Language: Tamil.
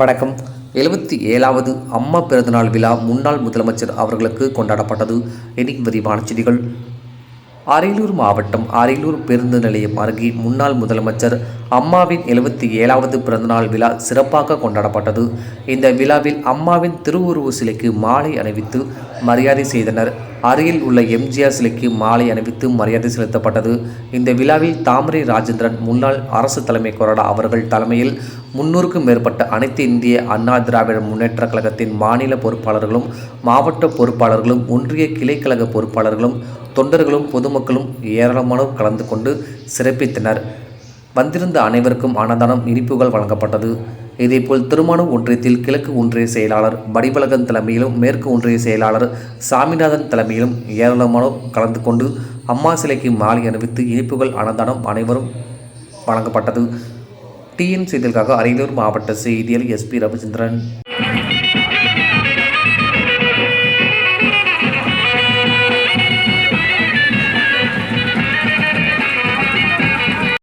வணக்கம். எழுபத்தி ஏழாவது அம்மா பிறந்தநாள் விழா முன்னாள் முதலமைச்சர் அவர்களுக்கு கொண்டாடப்பட்டது. இனி விரிவான செய்திகள். அரியலூர் மாவட்டம் அரியலூர் பேருந்து நிலையம் அருகே முன்னாள் முதலமைச்சர் அம்மாவின் எழுபத்தி ஏழாவது பிறந்தநாள் விழா சிறப்பாக கொண்டாடப்பட்டது. இந்த விழாவில் அம்மாவின் திருவுருவ சிலைக்கு மாலை அணிவித்து மரியாதை செய்தனர். அருகில் உள்ள எம்ஜிஆர் சிலைக்கு மாலை அணிவித்து மரியாதை செலுத்தப்பட்டது. இந்த விழாவில் தாமரை ராஜேந்திரன் முன்னாள் அரசு தலைமை கொறடா அவர்கள் தலைமையில் முன்னூறுக்கும் மேற்பட்ட அனைத்து இந்திய அண்ணா திராவிட முன்னேற்ற கழகத்தின் மாநில பொறுப்பாளர்களும் மாவட்ட பொறுப்பாளர்களும் ஒன்றிய கிளைக்கழக பொறுப்பாளர்களும் தொண்டர்களும் பொதுமக்களும் ஏராளமானோர் கலந்து கொண்டு சிறப்பித்தனர். வந்திருந்த அனைவருக்கும் அன்னதானம் இனிப்புகள் வழங்கப்பட்டது. இதேபோல் திருமண ஒன்றியத்தில் கிழக்கு ஒன்றிய செயலாளர் வடிவழகன் தலைமையிலும் மேற்கு ஒன்றிய செயலாளர் சாமிநாதன் தலைமையிலும் ஏராளமானோர் கலந்து கொண்டு அம்மா சிலைக்கு மாலை அணிவித்து இனிப்புகள் அன்னதானம் அனைவரும் வழங்கப்பட்டது. டிஎன் செய்திகளுக்காக அரியலூர் மாவட்ட செய்தியில் எஸ்பி ரவிச்சந்திரன்.